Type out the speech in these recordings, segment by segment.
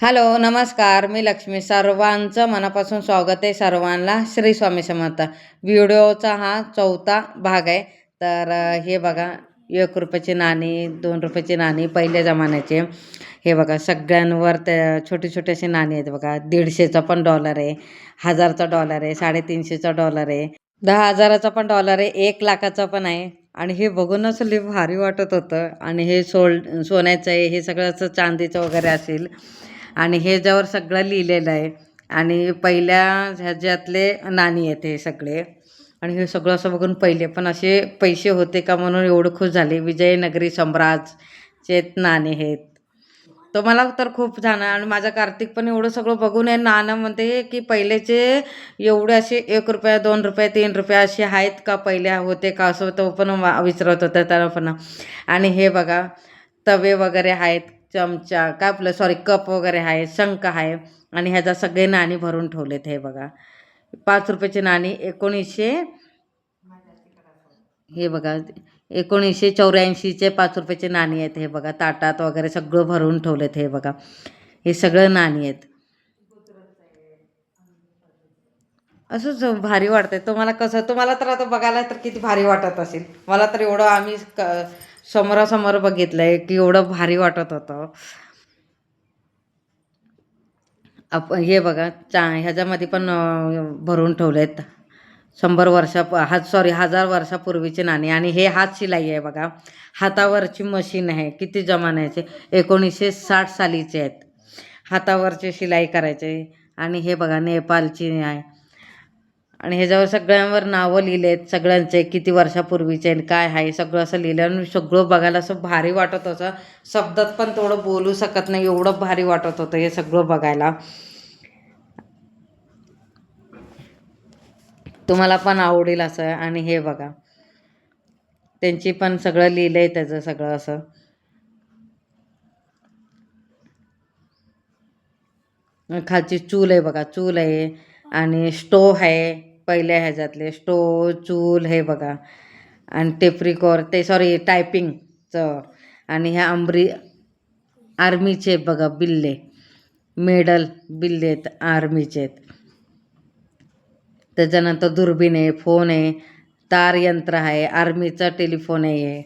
Hello नमस्कार. मी लक्ष्मी. सर्वांचं मनापासून स्वागत आहे सर्वांना. श्री स्वामी समर्थ. व्हिडिओचा हा चौथा भाग आहे. तर हे बघा एक रुपयाची नाणी दोन रुपयाची नाणी पहिल्या जमान्याचे. हे बघा सगळ्यांवर त्या छोटे छोटे असे नाणी आहेत बघा. दीडशेचा पण डॉलर आहे. हजारचा डॉलर आहे. साडेतीनशेचा डॉलर आहे. दहा हजाराचा पण डॉलर आहे. एक लाखाचा पण आहे. आणि हे बघूनच लई भारी वाटत होतं. आणि हे सोल सोन्याचं आहे. हे सगळं असं चांदीचं वगैरे असेल. आणि हे ज्यावर सगळं लिहिलेलं आहे. आणि पहिल्या ह्याच्यातले नाणी आहेत हे सगळे. आणि हे सगळं असं बघून पहिले पण असे पैसे होते का म्हणून एवढं खुश झाले. विजयनगरी सम्राजचे नाणे आहेत. तो मला तर खूप छान आहे आणि माझा कार्तिक पण एवढं सगळं बघून आहे नाणं म्हणते की पहिलेचे एवढे असे एक रुपया दोन रुपये तीन रुपये असे आहेत का? पहिल्या होते का? असं तो पण वा- विचारत होता त्याला पण. आणि हे बघा तवे वगैरे आहेत चमचा काय आपलं सॉरी कप वगैरे आहे शंख आहे आणि ह्याचा सगळे नाणी भरून ठेवलेत हे बघा. पाच रुपयाची नाणी एकोणीसशे हे बघा एकोणीसशे चौऱ्याऐंशीचे पाच रुपयाचे नाणी आहेत हे बघा. ताटात वगैरे सगळं भरून ठेवलेत हे बघा. हे सगळं नाणी आहेत. असंच भारी वाटतंय. तुम्हाला कसं तुम्हाला तर आता बघायला तर किती भारी वाटत असेल. मला तर एवढं आम्ही क समोरासमोर बघितलंय की एवढं भारी वाटत होतं. आप हे बघा चा ह्याच्यामध्ये पण भरून भरून ठेवलेत. शंभर वर्षा हा सॉरी हजार वर्षापूर्वीचे नाणी. आणि हे हात शिलाई आहे बघा. हातावरची मशीन आहे. किती जमान्याचे एकोणीसशे साठ सालीचे आहेत. हातावरचे शिलाई करायचे. आणि हे बघा नेपाळची आहे. आणि ह्याच्यावर सगळ्यांवर नावं लिहिलेत सगळ्यांचे किती वर्षापूर्वीचे आणि काय आहे सगळं असं लिहिलं आणि सगळं बघायला असं भारी वाटत होतं. शब्दात पण तेवढं बोलू शकत नाही एवढं भारी वाटत होतं हे सगळं बघायला. तुम्हाला पण आवडेल असं. आणि हे बघा. त्यांची पण सगळं लिहिलं आहे त्याचं सगळं असं. खालची चूल आहे बघा चूल आहे. आणि स्टोव आहे. पहिल्या ह्याच्यातले स्टोव चूल हे बघा. आणि टेप्रिकॉर ते सॉरी टायपिंगचं. आणि ह्या आंबरी आर्मीचे बघा बिल्ले. मेडल बिल्ले आहेत आर्मीचे आहेत. त्याच्यानंतर दुर्बीण आहे फोन आहे तार यंत्र आहे आर्मीचा टेलिफोन आहे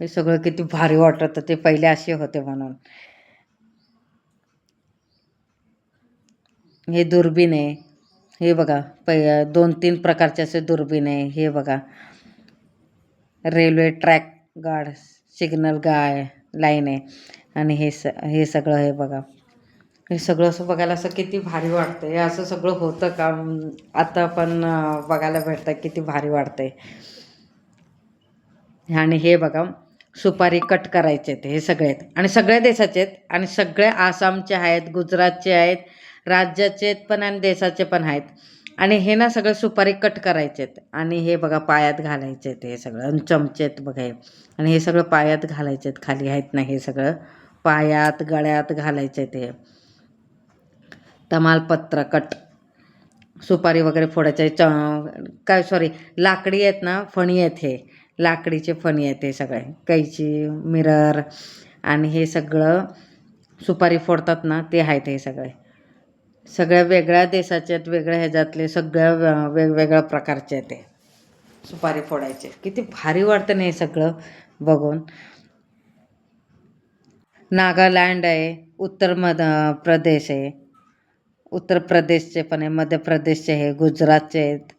हे सगळं किती भारी वाटत होतं ते पहिले असे होते म्हणून. हे दुर्बीण आहे. हे बघा पै दोन तीन प्रकारचे असे दुर्बीण आहे. हे बघा. रेल्वे ट्रॅक गार्ड सिग्नल गाय लाईन आहे. आणि हे स हे सगळं हे बघा. हे सगळं असं बघायला असं किती भारी वाटतं हे असं सगळं होतं का? आता पण बघायला भेटतं किती भारी वाटतंय. आणि हे बघा सुपारी कट करायचे आहेत हे सगळे आहेत आणि सगळ्या देशाचे आहेत आणि सगळे आसामचे आहेत गुजरातचे आहेत. राज्याचे पण आणि देशाचे पण आहेत. आणि हे ना सगळं सुपारी कट करायचे आहेत आणि हे बघा पायात घालायचे आहेत हे सगळं. आणि चमचेत बघा हे. आणि हे सगळं पायात घालायचे आहेत खाली आहेत ना हे सगळं. पायात गळ्यात घालायचे आहेत हे. तमालपत्र कट सुपारी वगैरे फोडायचे. च काय सॉरी लाकडी आहेत ना फणी आहेत हे. लाकडीचे फणी आहेत हे सगळे. कैची मिरर. आणि हे सगळं सुपारी फोडतात ना ते आहेत हे सगळे. सगळ्या वेगळ्या देशाचे आहेत वेगळ्या ह्याच्यातले सगळ्या वेगवेगळ्या प्रकारचे आहेत ते. सुपारी फोडायचे. किती भारी वाटतं ना हे सगळं बघून. नागालँड आहे उत्तर मध प्रदेश आहे. उत्तर प्रदेशचे पण आहे मध्य प्रदेशचे आहे गुजरातचे आहेत.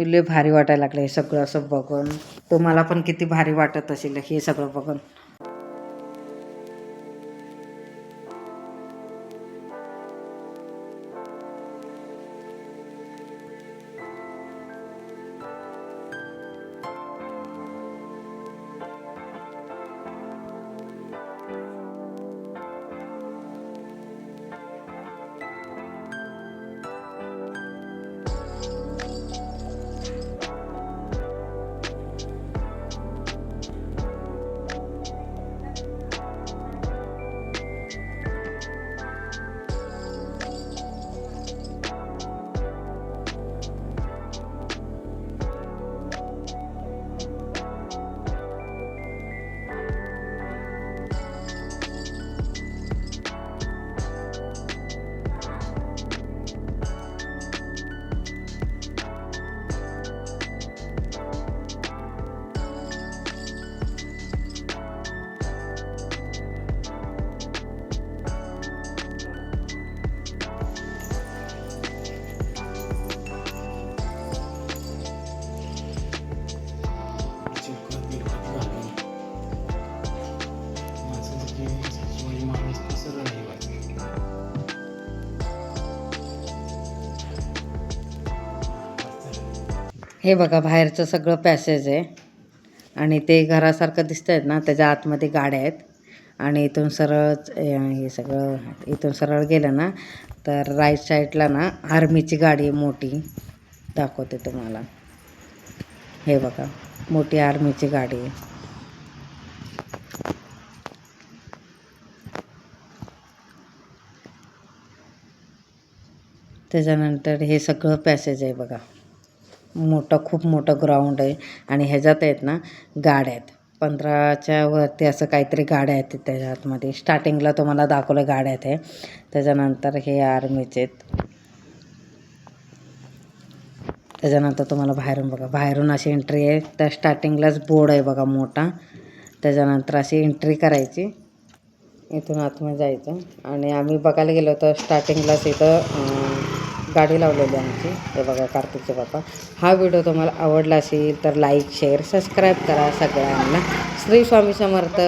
लय भारी वाटायला लागलं हे सगळं असं बघून. तुम्हाला पण किती भारी वाटत असेल हे सगळं बघून. हे बघा बाहेरचं सगळं पॅसेज आहे. आणि ते घरासारखं दिसत आहेत ना त्याच्या आतमध्ये गाड्या आहेत. आणि इथून सरळ हे सगळं इथून सरळ गेलं ना तर राईट साईडला ना आर्मीची गाडी आहे मोठी. दाखवते तुम्हाला. हे बघा मोठी आर्मीची गाडी आहे. त्याच्यानंतर हे सगळं पॅसेज आहे बघा. मोठं खूप मोठं ग्राउंड आहे. आणि ह्याच्यात आहेत ना गाड्या आहेत. पंधराच्या वरती असं काहीतरी गाड्या आहेत त्याच्या आतमध्ये. स्टार्टिंगला तुम्हाला दाखवलं गाड्या आहेत हे. त्याच्यानंतर हे आर्मीचे आहेत. त्याच्यानंतर तुम्हाला बाहेरून बघा. बाहेरून अशी एंट्री आहे. त्या स्टार्टिंगलाच बोर्ड आहे बघा मोठा. त्याच्यानंतर अशी एंट्री करायची. इथून आतमध्ये जायचं. आणि आम्ही बघायला गेलो तर स्टार्टिंगलाच इथं गाडी लावलेली आमची. हे बघा कार्तिकचे बाप्पा हा व्हिडिओ तुम्हाला आवडला असेल तर लाईक शेअर सबस्क्राईब करा सगळ्यांना. श्री स्वामी समर्थ.